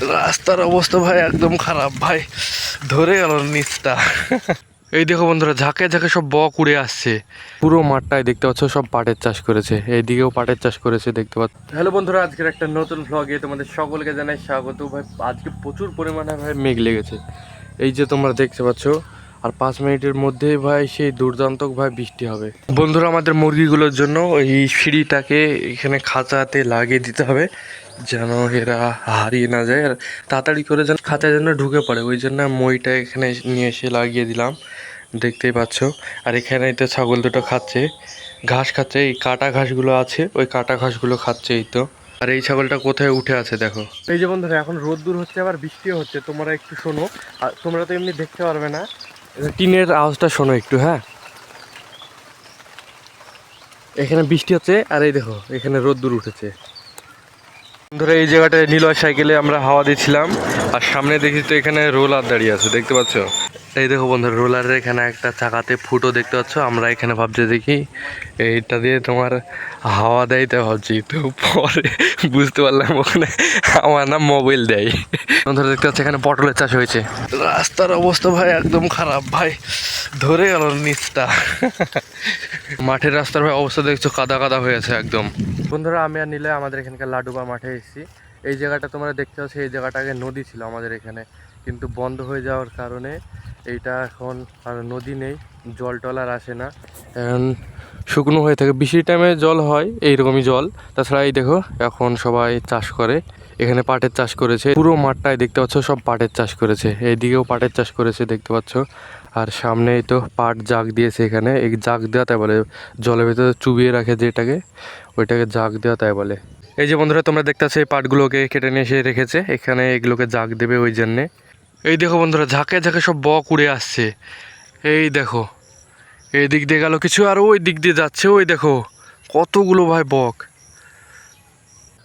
রাস্তার অবস্থা ভাই একদম খারাপ, ভাই। ধরে গেল নিচটা। এই দেখো বন্ধুরা, ঝাঁকে ঝাঁকে সব বক উড়ে আসছে। পুরো মাঠটায় দেখতে পাচ্ছ, সব পাটের চাষ করেছে। এইদিকেও পাটের চাষ করেছে, দেখতে পাচ্ছ। হ্যালো বন্ধুরা, আজকের একটা নতুন ভ্লগে তোমাদের সকলকে জানাই স্বাগত। ভাই, আজকে প্রচুর পরিমাণে ভাই মেঘ লেগেছে। এই যে তোমরা দেখতে পাচ্ছ, আর পাঁচ মিনিটের মধ্যেই ভাই সেই দুর্দান্ত ভাই বৃষ্টি হবে। বন্ধুরা, আমাদের মুরগিগুলোর জন্য ওই সিঁড়িটাকে এখানে খাঁচাতে লাগিয়ে দিতে হবে। যেন এরা হারিয়ে না যায় আর তাড়াতাড়ি করে যেন খাঁচা যেন ঢুকে পড়ে। ওই জন্য মইটা এখানে নিয়ে এসে লাগিয়ে দিলাম। দেখতেই পাচ্ছ। আর এখানে তো ছাগল দুটো খাচ্ছে। ঘাস খাচ্ছে। এই কাটা ঘাসগুলো আছে। ওই কাটা ঘাসগুলো খাচ্ছে এই তো। আর এই ছাগলটা কোথায় উঠে আছে দেখো। এই যে বন্ধুরা এখন রোদ্দুর হচ্ছে আবার বৃষ্টিও হচ্ছে। তোমরা একটু শোনো। আর তোমরা তো এমনি দেখতে পারবে না। টিনের আওয়াজটা শোনো একটু হ্যাঁ? এখানে বৃষ্টি হচ্ছে। আর এই দেখো এখানে রোদ্দুর উঠেছে। ধরে এই জায়গাটায় নীলয় সাইকেলে আমরা হাওয়া দিচ্ছিলাম। আর সামনে দেখি তো এখানে রোলার দাঁড়িয়ে আছে, দেখতে পাচ্ছ? এই দেখো বন্ধু রোলারের এখানে একটা চাকাতে ফুটো দেখতে পাচ্ছ। আমরা এখানে ভাবছি দেখি এইটা দিয়ে তোমার হাওয়া দেয় তাই ভাবছি। তো পরে বুঝতে পারলাম ওখানে আমার নাম মোবাইল দেয়। বন্ধুরা, দেখতে পাচ্ছ এখানে পটলের চাষ হয়েছে। রাস্তার অবস্থা ভাই একদম খারাপ ভাই। ধরে গেল নিচটা। মাঠের রাস্তার ভাই অবস্থা দেখছ, কাদা কাদা হয়ে আছে একদম। বন্ধুরা, আমি আর নিলে আমাদের এখানকার লাডুবা মাঠে এসেছি। এই জায়গাটা তোমরা দেখতে পাচ্ছ, এই জায়গাটা আগে নদী ছিল আমাদের এখানে। কিন্তু বন্ধ হয়ে যাওয়ার কারণে এইটা এখন আর নদী নেই, জল টল আর আসে না। শুকনো হয়ে থাকে। বৃষ্টির টাইমে জল হয়, এইরকমই জল। তাছাড়া এই দেখো, এখন সবাই চাষ করে। এখানে পাটের চাষ করেছে। পুরো মাঠটায় দেখতে পাচ্ছ, সব পাটের চাষ করেছে। এইদিকেও পাটের চাষ করেছে, দেখতে পাচ্ছ। আর সামনেই তো পাট জাগ দিয়েছে এখানে। এই জাগ দেওয়া তাই বলে, জলের ভেতরে চুবিয়ে রাখে যেটাকে, ওইটাকে জাগ দেওয়া তাই বলে। এই যে বন্ধুরা, তোমরা দেখতে পাচ্ছ এই পাটগুলোকে কেটে নিয়ে এসে রেখেছে। এখানে এগুলোকে জাগ দেবে ওই জন্যে। এই দেখো বন্ধুরা, ঝাঁকে ঝাঁকে সব বক উড়ে আসছে। এই দেখো, এই দিক দিয়ে গেল কিছু আর ওই দিক দিয়ে যাচ্ছে, ওই দেখো, কতগুলো ভাই বক।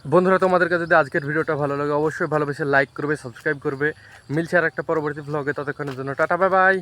বন্ধুরা, তোমাদেরকে যদি আজকের ভিডিওটা ভালো লাগে, অবশ্যই ভালোবেসে লাইক করবে সাবস্ক্রাইব করবে। মিলছে আর একটা পরবর্তী ভ্লগে ততক্ষণের জন্য টাটা বাই বাই